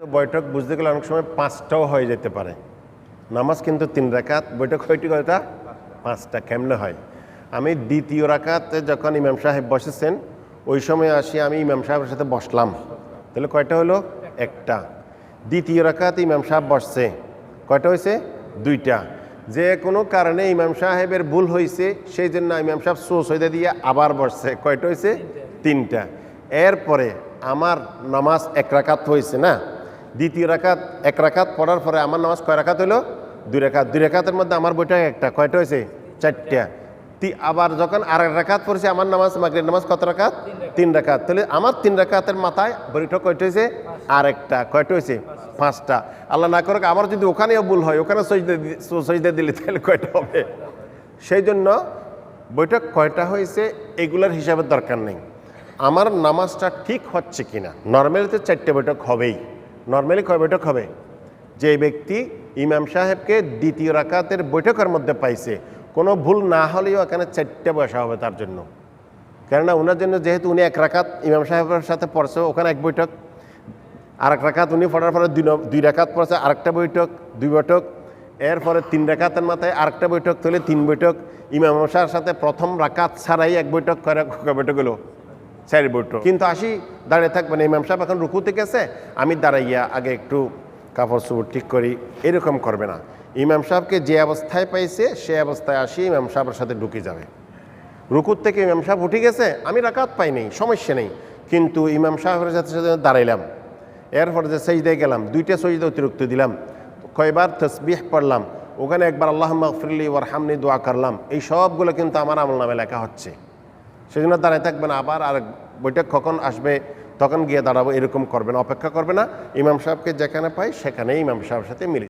বৈঠক বুঝতে গেলে অনেক সময় পাঁচটাও হয়ে যেতে পারে। নামাজ কিন্তু তিন রাকাত, বৈঠক হয়টি কয়টা? পাঁচটা, কেমনে হয়? আমি দ্বিতীয় রাকাতে যখন ইমাম সাহেব বসেছেন, ওই সময় আসি আমি ইমাম সাহেবের সাথে বসলাম। তাহলে কয়টা হলো? একটা। দ্বিতীয় রাকাত ইমাম সাহেব বসছে। কয়টা হয়েছে? দুইটা। যে কোনো কারণে ইমাম সাহেবের ভুল হয়েছে, সেই জন্য ইমাম সাহেব সোসইদা দিয়ে আবার বসছে। কয়টা হয়েছে? তিনটা। এরপরে আমার নামাজ এক রাকাত হয়েছে না? দ্বিতীয় রাকাত, এক রাকাত পড়ার পরে আমার নামাজ কয় রাকাত হলো দুই রাকাত। দুই রাকাতের মধ্যে আমার বইটা একটা, কয়টা হয়েছে চারটা। তি- আবার যখন আর এক রাকাত পড়েছে, আমার নামাজ মাগরিব নামাজ কত রাকাত? তিন রাকাত। তাহলে আমার তিন রাকাতের মাথায় বৈঠক কয়টা হয়েছে আর একটা কয়টা হয়েছে পাঁচটা। আল্লাহ না করুক, আমার যদি ওখানেও ভুল হয়, ওখানে সজদে দি- দিলে তাহলে কয়টা হবে? সেই জন্য বৈঠক কয়টা হয়েছে এগুলোর হিসাবের দরকার নেই। আমার নামাজটা ঠিক হচ্ছে কিনা? নর্মালি তো চারটে বৈঠক হবেই। নর্মালি কয় বৈঠক হবে? যে ব্যক্তি ইমাম সাহেবকে দ্বিতীয় রাকাতের বৈঠকের মধ্যে পাইছে। কোনো ভুল না হলেও এখানে চারটে বসা হবে তার জন্য। কেননা ওনার জন্য যেহেতু উনি এক রাকাত ইমাম সাহেবের সাথে পড়ছে, ওখানে এক বৈঠক। আর এক রাকাত উনি পড়ার পরে দুই দুই রাকাত পড়ছে, আরেকটা বৈঠক, দুই বৈঠক। এরপরে তিন রাকাতের মাথায় আরেকটা বৈঠক, তাহলে তিন বৈঠক। ইমাম সাহের সাথে প্রথম রাকাত ছাড়াই এক বৈঠক করে বৈঠক হলো? চার বৈঠক কিন্তু আসি, দাঁড়িয়ে থাকবেন ইমাম সাহেব এখন রুকুতে গেছে, আমি দাঁড়াইয়া আগে একটু কাপড় চোপড় ঠিক করি, এরকম করবে না। ইমাম সাহেবকে যে অবস্থায় পাইছে, সে অবস্থায় আসি, ইমাম সাহেবের সাথে ঢুকে যাবে। রুকুর থেকে ইমাম সাহেব উঠে গেছে, আমি রাকাত পাই নেই, সমস্যা নেই। কিন্তু ইমাম সাহেবের সাথে সাথে দাঁড়াইলাম। এরপর যে সজদে গেলাম, দুইটা সজদে অতিরিক্ত দিলাম। কয়বার তসবিহ পড়লাম, ওখানে একবার আল্লাহ মফরলি ওয়ারহামনি দোয়া করলাম। এই সবগুলো কিন্তু আমার আমল নামে লেখা হচ্ছে। সেই জন্য দাঁড়ায় থাকবে না, আবার আর বৈঠক কখন আসবে, তখন গিয়ে দাঁড়াবো, এরকম করবে না, অপেক্ষা করবে না। ইমাম সাহেবকে যেখানে পাই সেখানেই ইমাম সাহেবের সাথে মিলে